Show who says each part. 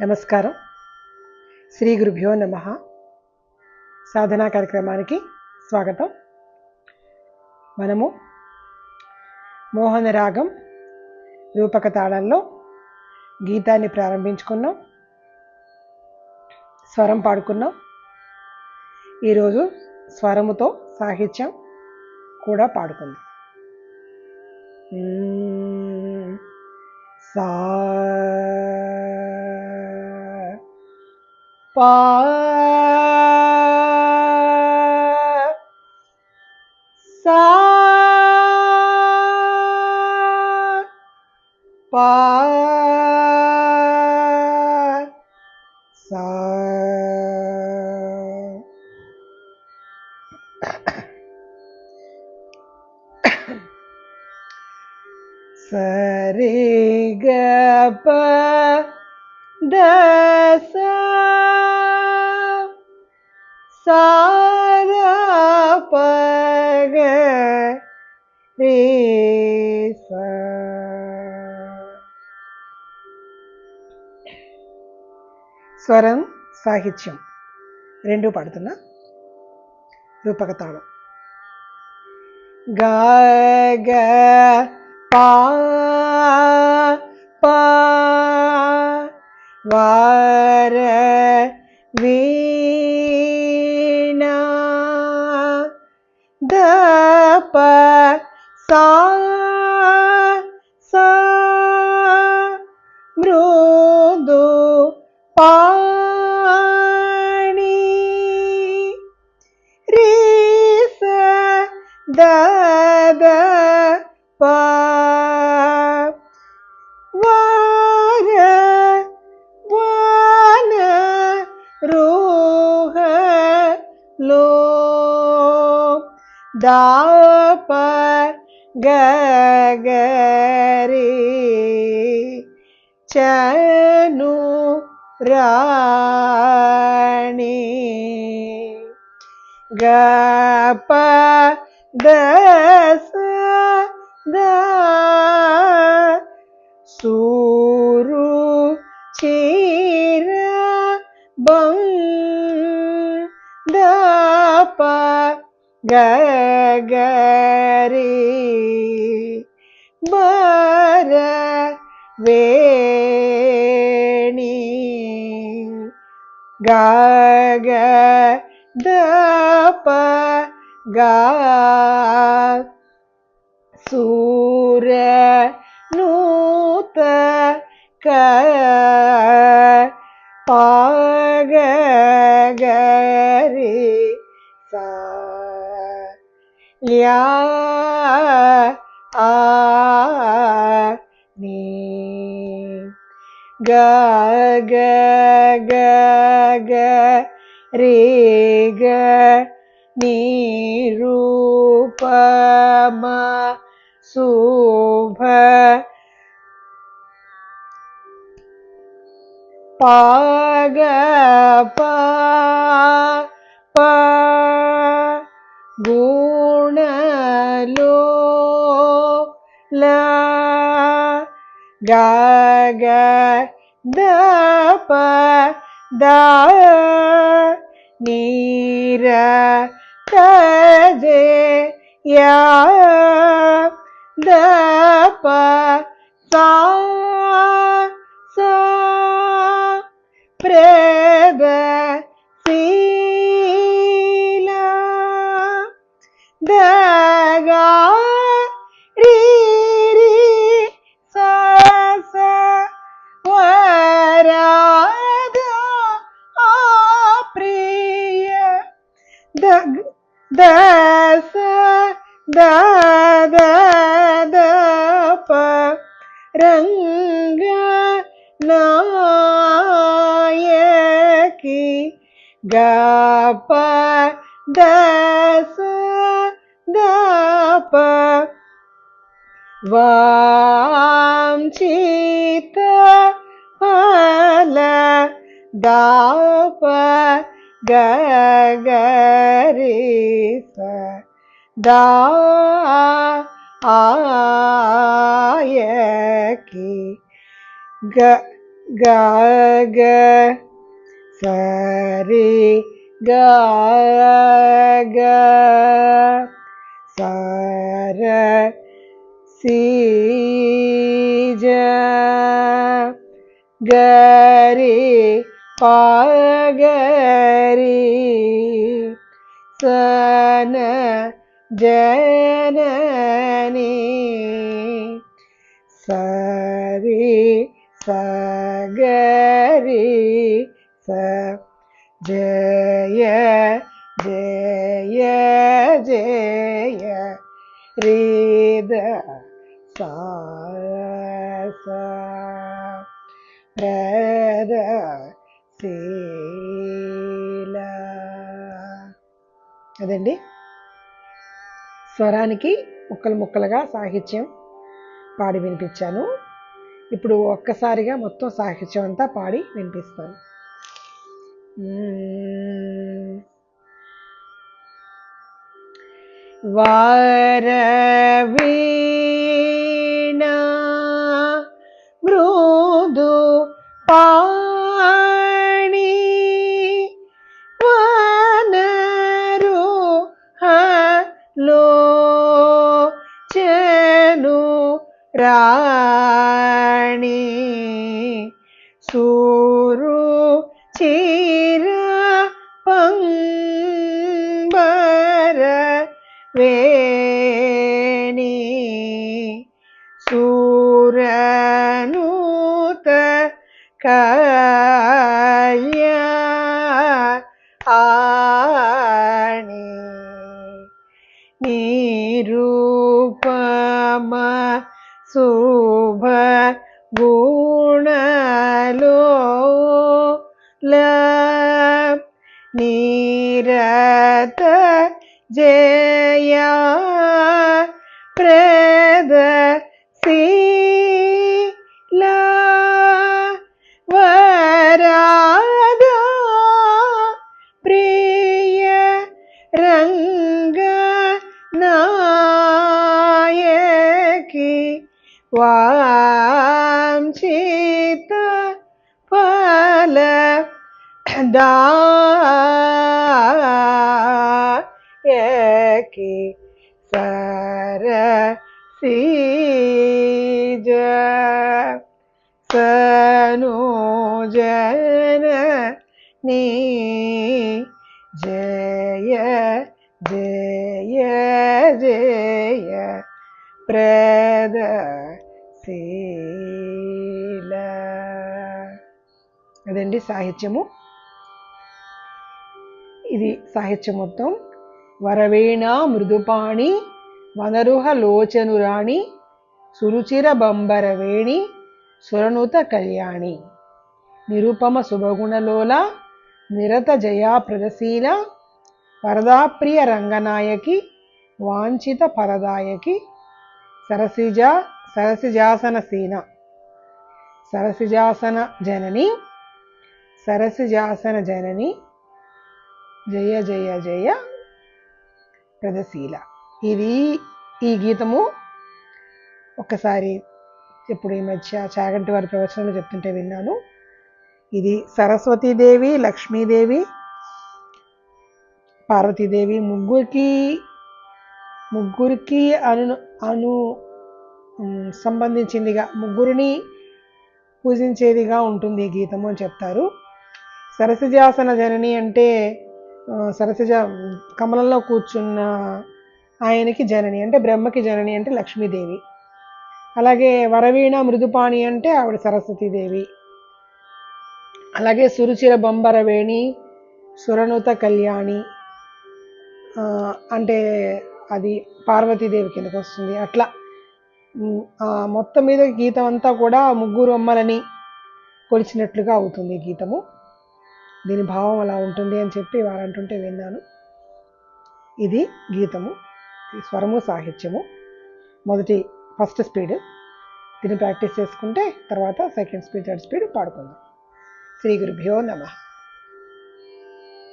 Speaker 1: నమస్కారం. శ్రీ గురుభ్యో నమ. సాధనా కార్యక్రమానికి స్వాగతం. మనము మోహన రాగం రూపక తాళంలో గీతాన్ని ప్రారంభించుకున్నాం. స్వరం పాడుకున్నాం. ఈరోజు స్వరముతో సాహిత్యం కూడా పాడుకుందాం. సా பா. சா. பா. சா. சரி க സാരപഗ രേസ സ്വരം സാഹിത്യം. രണ്ടു പാടുത്തുന്ന രൂപകത്താളം ഗ പാ പാ വാര ദ പ. വാര വാന രോഹ ലോ. ദാപ ഗഗരി ചനു റാണി ഗപ്പ ద ద సూరు చీర బం ద ప గ గరి బర వేణి గ గ ద ప ഗാ സൂര നൂത ക പാഗരി സ ല്യാ ആ നീ ഗ ഗ ഗ ഗ രേ ഗ നീ. നിരൂപമ ശോഭ പാഗ പ ഗുണലോ ല ഗഗ ദ ദ നീര ದ ಪ ದ ನೀರ ಕಜೆ ಯಾ ದ ಪ ಸಾ ಸಾ ಪ್ರೇದ த ச த த த ப ரங்க நாயகி க ப த ச த ப வாஞ்சித பல த ப ഗരിസ ദായകി ഗ ഗ സരി ഗ ഗ സര സീജ ഗരി പാഗരി സന ജനനി സരി സഗരി സ ജയ ജയ ജയ രീത സാ అదండి. స్వరానికి ముక్కలు ముక్కలుగా సాహిత్యం పాడి వినిపించాను. ఇప్పుడు ఒక్కసారిగా మొత్తం సాహిత్యం అంతా పాడి వినిపిస్తాను. వారవీ റാണി സൂരു ചീര പമ്പര വേണി സൂരനൂത കല്യാ ശുഭ ഗുണലോ നീരത ജയ പ്രദ ശീല വരാധ പ്രിയ രംഗ നാ വാംശീത ഫല സര സരസീജ സനുജന നീ ജയ ജയ ജയ പ്രദ అదండి సాహిత్యము. ఇది సాహిత్యం మొత్తం. వరవేణ మృదుపాణి వనరుహ లోచనురాణి సురుచిర బంబరవేణి సురనుత కళ్యాణి. నిరుపమ శుభగుణలోల నిరత జయా ప్రదశీల వరదాప్రియ రంగనాయకి వాంఛిత పరదాయకి సరసిజ సరసిజాసన సీన. సరసిజాసన జనని సరసిజాసన జనని జయ జయ జయ ప్రదశీల ఇది ఈ గీతము ఒక్కసారి ఇప్పుడు ఈ మధ్య చాగంటి వారి ప్రవచనాలు చెప్తుంటే విన్నాను. ఇది సరస్వతీదేవి లక్ష్మీదేవి పార్వతీదేవి ముగ్గురికి ముగ్గురికి అను అను సంబంధించిందిగా ముగ్గురిని పూజించేదిగా ఉంటుంది ఈ గీతము అని చెప్తారు. సరసజాసన జనని అంటే సరసజ కమలంలో కూర్చున్న ఆయనకి జనని అంటే బ్రహ్మకి జనని అంటే లక్ష్మీదేవి. అలాగే వరవీణ మృదుపాణి అంటే ఆవిడ సరస్వతీదేవి. అలాగే సురుచిర బొంబరవేణి సురనుత కళ్యాణి అంటే అది పార్వతీదేవి కిందకు వస్తుంది. అట్లా మొత్తం మీద గీతం అంతా కూడా ముగ్గురు అమ్మలని కొలిచినట్లుగా అవుతుంది గీతము. దీని భావం అలా ఉంటుంది అని చెప్పి వారు అంటుంటే విన్నాను. ఇది గీతము ఈ స్వరము సాహిత్యము. మొదటి ఫస్ట్ స్పీడ్. దీన్ని ప్రాక్టీస్ చేసుకుంటే తర్వాత సెకండ్ స్పీడ్ థర్డ్ స్పీడ్ పాడుకుందాం. శ్రీ గురుభ్యో నమః.